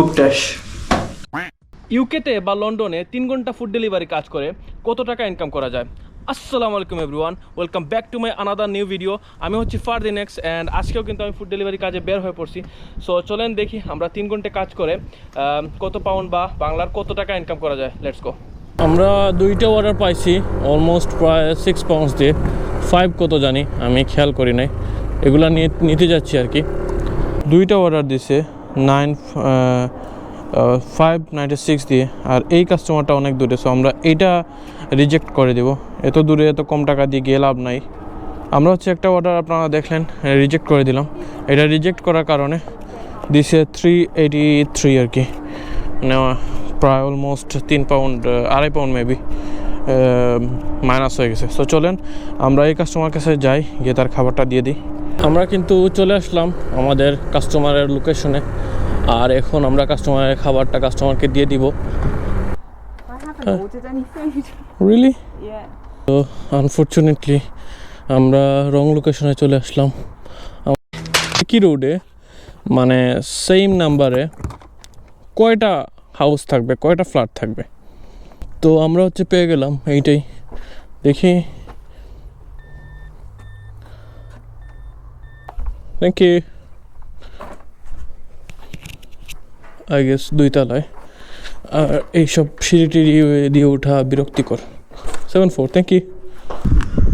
খুব ট্যাশ ইউকেতে বা লন্ডনে তিন ঘণ্টা ফুড ডেলিভারি কাজ করে কত টাকা ইনকাম করা যায়? আসসালামু আলাইকুম everyone welcome back to my another new video আমি হচ্ছি ফারদিন এক্স অ্যান্ড আজকেও কিন্তু আমি ফুড ডেলিভারি কাজে বের হয়ে পড়ছি। সো চলেন দেখি আমরা তিন ঘণ্টা কাজ করে কত পাউন্ড বা বাংলার কত টাকা ইনকাম করা যায়? লেটস গো আমরা দুইটা অর্ডার পাইছি অলমোস্ট প্রায় সিক্স পাউন্ডস দিয়ে। ফাইভ কত জানি আমি খেয়াল করি নাই। এগুলা নিয়ে নিতে যাচ্ছি আর কি। দুইটা অর্ডার দিছে নাইন ফাইভ নাইনটি সিক্স দিয়ে। আর এই কাস্টমারটা অনেক দূরে সো আমরা এইটা রিজেক্ট করে দেব। এত দূরে এত কম টাকা দিয়ে গিয়ে লাভ নাই। আমরা হচ্ছে একটা অর্ডার আপনারা দেখলেন রিজেক্ট করে দিলাম। এটা রিজেক্ট করার কারণে দিছে থ্রি এইটি থ্রি আর কি। মানে প্রায় অলমোস্ট তিন পাউন্ড আড়াই পাউন্ড মেবি মাইনাস হয়ে গেছে। সো চলেন, আমরা এই কাস্টমার কাছে যাই, গিয়ে তার খাবারটা দিয়ে দিই। আমরা কিন্তু চলে আসলাম আমাদের কাস্টমারের লোকেশনে আর এখন আমরা কাস্টমারের খাবারটা কাস্টমারকে দিয়ে দিব। yeah. তো আনফর্চুনেটলি আমরা রং লোকেশনে চলে আসলাম। কি রোডে মানে সেম নাম্বারে কয়টা হাউস থাকবে কয়টা ফ্ল্যাট থাকবে? তো আমরা হচ্ছে পেয়ে গেলাম এইটাই। দেখি। থ্যাংক ইউ আই গেস দুই তলায় আর এইসব সিঁড়ি দিয়ে ওঠা বিরক্তিকর। সেভেন ফোর থ্যাংক ইউ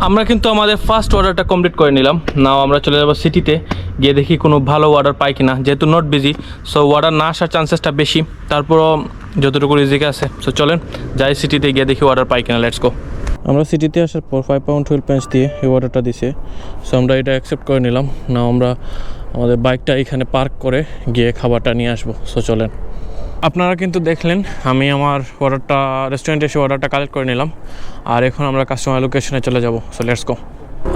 আমরা কিন্তু আমাদের ফার্স্ট অর্ডারটা কমপ্লিট করে নিলাম। নাও আমরা চলে যাব সিটিতে গিয়ে দেখি কোনো ভালো অর্ডার পাই কিনা। যেহেতু নট বিজি সো অর্ডার না আসার চান্সেসটা বেশি। তারপরও যতটুকু রিজিকে আছে সো চলেন যাই সিটিতে গিয়ে দেখি অর্ডার পাই কিনা লেটস গো আমরা সিটিতে আসার পর ফাইভ পাউন্ড টুয়েলভ পেন্স দিয়ে এই অর্ডারটা দিছে। সো আমরা এটা অ্যাকসেপ্ট করে নিলাম। না আমরা আমাদের বাইকটা এখানে পার্ক করে গিয়ে খাবারটা নিয়ে আসব। সো চলেন। আপনারা কিন্তু দেখলেন, আমি আমার অর্ডারটা রেস্টুরেন্টে এসে অর্ডারটা কালেক্ট করে নিলাম। আর এখন আমরা কাস্টমার লোকেশনে চলে যাব। সো লেটস গো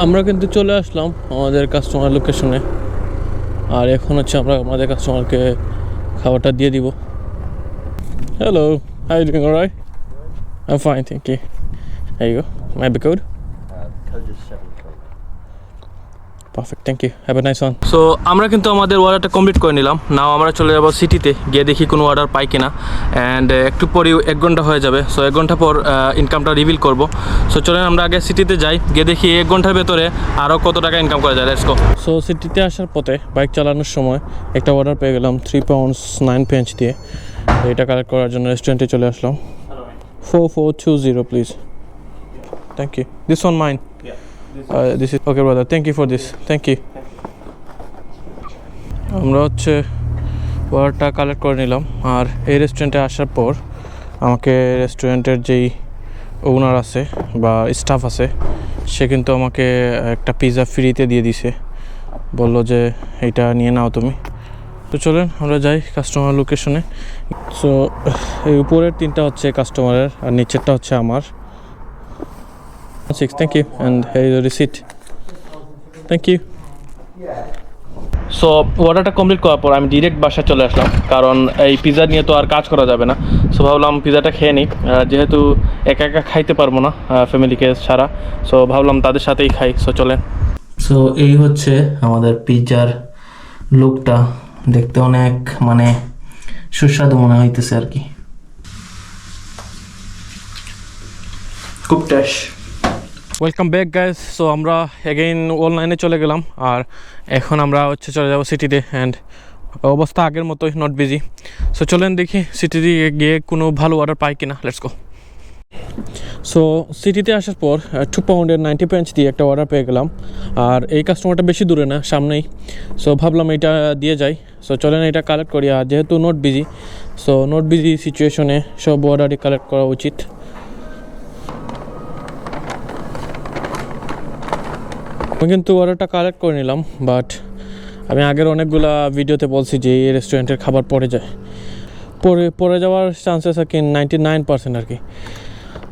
আমরা কিন্তু চলে আসলাম আমাদের কাস্টমার লোকেশনে আর এখন হচ্ছে আমরা আমাদের কাস্টমারকে খাবারটা দিয়ে দিব। Hello hi doing alright I fine thank you There you go. My code? Uh, code is seven perfect thank you have a nice one so আমরা কিন্তু আমাদের অর্ডারটা কমপ্লিট করে নিলাম। নাও আমরা চলে যাব সিটিতে গিয়ে দেখি কোনো অর্ডার পাই কিনা। অ্যান্ড একটু পরেই এক ঘণ্টা হয়ে যাবে। সো এক ঘণ্টা পর ইনকামটা রিভিল করব। সো চলেন আমরা আগে সিটিতে যাই। গিয়ে দেখি এক ঘণ্টার ভেতরে আরও কত টাকা ইনকাম করা যায়। লেটস গো সো সিটিতে আসার পথে বাইক চালানোর সময় একটা অর্ডার পেয়ে গেলাম থ্রি পাউন্ডস নাইন পেঞ্চ দিয়ে। এটা কালেক্ট করার জন্য রেস্টুরেন্টে চলে আসলাম। Four four two zero please thank you this one mine Uh, this is okay, brother. Thank you for this. Thank you. আমরা হচ্ছে অর্ডারটা কালেক্ট করে নিলাম। আর এই রেস্টুরেন্টে আসার পর আমাকে রেস্টুরেন্টের যেই ওনার আছে বা স্টাফ আছে সে কিন্তু আমাকে একটা পিৎজা ফ্রিতে দিয়ে দিছে। বলল যে এইটা নিয়ে নাও তুমি। তো চলেন আমরা যাই কাস্টমার লোকেশনে সো এই উপরের তিনটা হচ্ছে কাস্টমারের আর নিচেরটা হচ্ছে আমার। Six, thank you. And here is the receipt. Thank you. So অর্ডারটা কমপ্লিট করার পর আমি ডিরেক্ট বাসা চলে আসলাম কারণ এই পিৎজা নিয়ে তো আর কাজ করা যাবে না। সো ভাবলাম পিৎজাটা খেয়ে নিই। যেহেতু একা একা খাইতে পারব না ফ্যামিলিকে ছাড়া। সো ভাবলাম তাদের সাথেই খাই। সো চলেন। সো এই হচ্ছে আমাদের পিৎজার লুকটা দেখতে অনেক মানে সুস্বাদু মনে হইতেছে আর কি। খুব ট্যাশ ওয়েলকাম ব্যাক গাইজ সো আমরা এগেইন অনলাইনে চলে গেলাম। আর এখন আমরা হচ্ছে চলে যাব সিটিতে অ্যান্ড অবস্থা আগের মতোই নট বিজি সো চলেন দেখি সিটিতে গিয়ে কোনো ভালো অর্ডার পাই কিনা। লেটস গো সো সিটিতে আসার পর টু পাউন্ডের নাইনটি পেঞ্চ দিয়ে একটা অর্ডার পেয়ে গেলাম। আর এই কাস্টমারটা বেশি দূরে না, সামনেই। সো ভাবলাম এটা দিয়ে যাই। সো চলেন এটা কালেক্ট করি। আর যেহেতু not busy so not busy সিচুয়েশনে সব অর্ডারই কালেক্ট করা উচিত। আমি কিন্তু অর্ডারটা কালেক্ট করে নিলাম বাট আমি আগের অনেকগুলা ভিডিওতে বলছি যে এই রেস্টুরেন্টের খাবার পড়ে যায়। পরে পড়ে যাওয়ার চান্সেস আর কি নাইনটি নাইন পার্সেন্ট আর কি।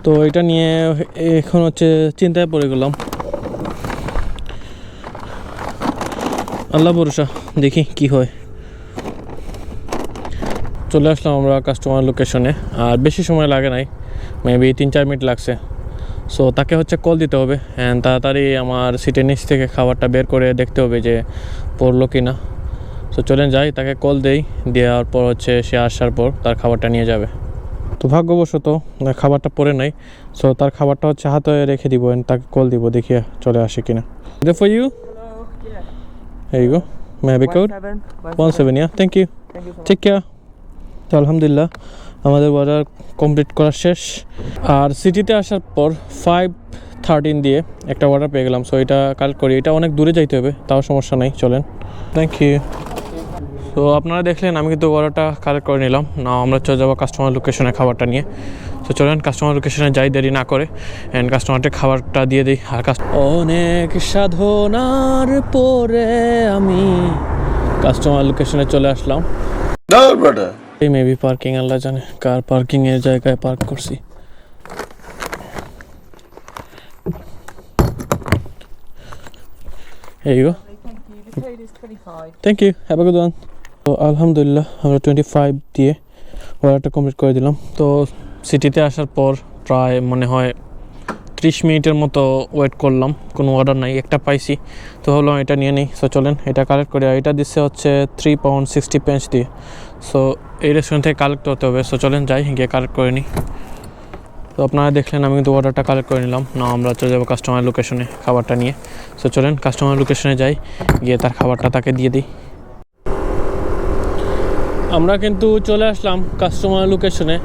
তো এটা নিয়ে এখন হচ্ছে চিন্তায় পড়ে গেলাম। আল্লাহ ভরসা, দেখি কি হয়। চলে আসলাম আমরা কাস্টমার লোকেশনে আর বেশি সময় লাগে নাই মেবি তিন চার মিনিট লাগছে। সো তাকে হচ্ছে কল দিতে হবে অ্যান্ড তাড়াতাড়ি আমার সিটের নিচ থেকে খাবারটা বের করে দেখতে হবে যে পড়ল কি না তো চলেন যাই তাকে কল দেই দেওয়ার পর হচ্ছে সে আসার পর তার খাবারটা নিয়ে যাবে। তো ভাগ্যবশত খাবারটা পরে নাই। সো তার খাবারটা হচ্ছে হাতে রেখে দিব তাকে কল দিব দেখি চলে আসে কিনা। ফর ইউ এই go may have code one seven yeah thank you take care তো আলহামদুলিল্লাহ আমাদের অর্ডার কমপ্লিট করা শেষ। আর সিটিতে আসার পর ফাইভ থার্টিন দিয়ে একটা অর্ডার পেয়ে গেলাম। সো এটা কালেক্ট করি। এটা অনেক দূরে যাইতে হবে, তাও সমস্যা নাই, চলেন। থ্যাংক ইউ তো আপনারা দেখলেন, আমি কিন্তু অর্ডারটা কালেক্ট করে নিলাম। না আমরা চলে যাব কাস্টমার লোকেশনে খাবারটা নিয়ে। তো চলেন কাস্টমার লোকেশনে যাই, দেরি না করে। অ্যান্ড কাস্টমারকে খাবারটা দিয়ে দিই। আর অনেক সাধনার পরে আমি কাস্টমার লোকেশনে চলে আসলাম। এই মেবি পার্কিং আল্লাহ জানে, কার পার্কিং এর জায়গায় পার্ক করছি। Go you. The code is 25. Thank you have a good one তো আলহামদুলিল্লাহ আমরা টোয়েন্টি ফাইভ দিয়ে অর্ডারটা কমপ্লিট করে দিলাম। তো সিটিতে আসার পর প্রায় মনে হয় ত্রিশ মিনিটের মতো ওয়েট করলাম, কোনো অর্ডার নাই, একটা পাইছি। তো ভাবলাম এটা নিয়ে নিই। সো চলেন, এটা কালেক্ট করে। এটা দিচ্ছে হচ্ছে থ্রি পাউন্ড সিক্সটি পেন্স দিয়ে। সো এই রেস্টুরেন্ট থেকে কালেক্ট করতে হবে। সো চলেন যাই, গিয়ে কালেক্ট করে নিই তো আপনারা দেখলেন, আমি কিন্তু অর্ডারটা কালেক্ট করে নিলাম। না আমরা চলে যাব কাস্টমার লোকেশনে খাবারটা নিয়ে। সো চলেন কাস্টমার লোকেশনে যাই, গিয়ে তার খাবারটা তাকে দিয়ে দিই। আমরা কিন্তু চলে আসলাম কাস্টমার লোকেশনে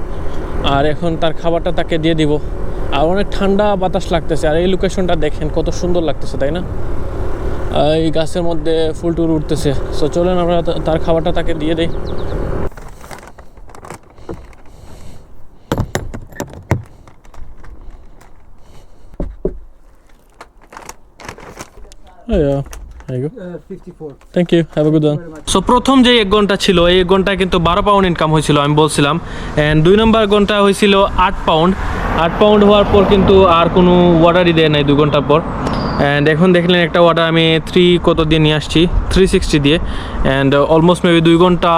আর এখন তার খাবারটা তাকে দিয়ে দিব। আর অনেক ঠান্ডা বাতাস লাগতেছে। আর এই লোকেশনটা দেখেন, কত সুন্দর লাগতেছে, তাই না? এই গাছের মধ্যে ফুল টুল উঠতেছে। সো চলেন আমরা তার খাবারটা তাকে দিয়ে দিই। Thank you have a good one so প্রথম যে এক ঘণ্টা ছিল এই এক ঘণ্টা কিন্তু বারো পাউন্ড ইনকাম হয়েছিল আমি বলছিলাম। অ্যান্ড দুই নম্বর ঘণ্টা হয়েছিল আট পাউন্ড আট পাউন্ড হওয়ার পর কিন্তু আর কোনো অর্ডারই দেয় নাই দুই ঘণ্টা পর। অ্যান্ড এখন দেখলেন একটা অর্ডার আমি থ্রি কত দিয়ে নিয়ে আসছি? থ্রি সিক্সটি দিয়ে। অ্যান্ড অলমোস্ট মেবি দুই ঘণ্টা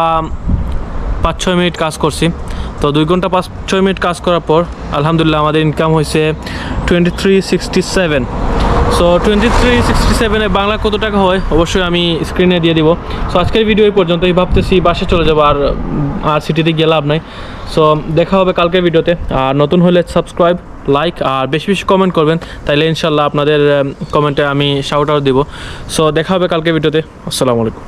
পাঁচ ছয় মিনিট কাজ করছি। তো দুই ঘণ্টা পাঁচ ছয় মিনিট কাজ করার পর আলহামদুলিল্লাহ আমাদের ইনকাম হয়েছে twenty three sixty seven so twenty three sixty সেভেনে বাংলা কত টাকা হয়? অবশ্যই আমি স্ক্রিনে দিয়ে দিব। সো আজকের ভিডিও এই পর্যন্তই। ভাবতেছি বাসে চলে যাব আর আর সিটিতে গিয়ে লাভ নাই। সো দেখা হবে কালকের ভিডিওতে আর নতুন হলে সাবস্ক্রাইব লাইক আর বেশি বেশি কমেন্ট করবেন। তাইলে ইনশাল্লাহ আপনাদের কমেন্টে আমি শাউট আউট দিব। সো দেখা হবে কালকের ভিডিওতে আসসালামু আলাইকুম।